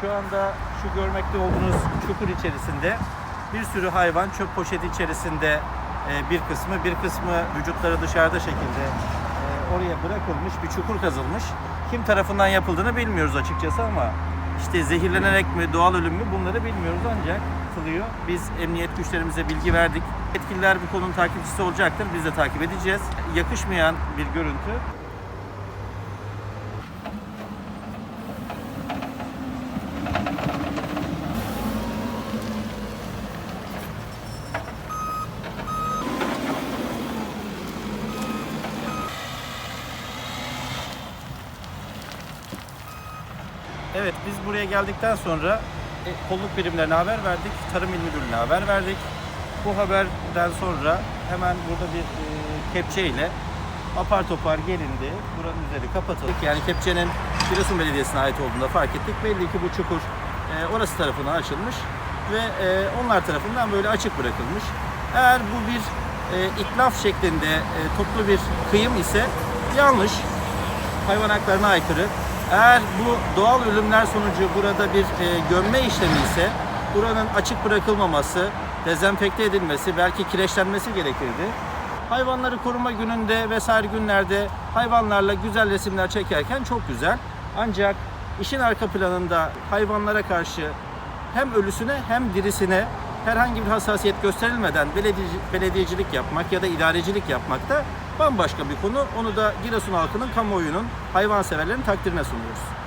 Şu anda şu görmekte olduğunuz çukur içerisinde bir sürü hayvan çöp poşeti içerisinde e, bir kısmı, bir kısmı vücutları dışarıda şekilde e, oraya bırakılmış, bir çukur kazılmış. Kim tarafından yapıldığını bilmiyoruz açıkçası ama işte zehirlenerek mi, doğal ölüm mü bunları bilmiyoruz ancak atılıyor. Biz emniyet güçlerimize bilgi verdik. Yetkililer bu konunun takipçisi olacaktır. Biz de takip edeceğiz. Yakışmayan bir görüntü. Evet biz buraya geldikten sonra e, kolluk birimlerine haber verdik. Tarım İl Müdürlüğü'ne haber verdik. Bu haberden sonra hemen burada bir e, kepçe ile apar topar gelindi. Buranın üzeri kapatıldı. Yani kepçenin Giresun Belediyesi'ne ait olduğunu fark ettik. Belli ki bu çukur e, orası tarafından açılmış ve e, onlar tarafından böyle açık bırakılmış. Eğer bu bir e, itlaf şeklinde e, toplu bir kıyım ise yanlış hayvan haklarına aykırı. Eğer bu doğal ölümler sonucu burada bir e, gömme işlemi ise buranın açık bırakılmaması, dezenfekte edilmesi, belki kireçlenmesi gerekirdi. Hayvanları koruma gününde vesaire günlerde hayvanlarla güzel resimler çekerken çok güzel. Ancak işin arka planında hayvanlara karşı hem ölüsüne hem dirisine herhangi bir hassasiyet gösterilmeden belediyeci- belediyecilik yapmak ya da idarecilik yapmak da bambaşka bir konu. Onu da Giresun halkının, kamuoyunun, hayvanseverlerin takdirine sunuyoruz.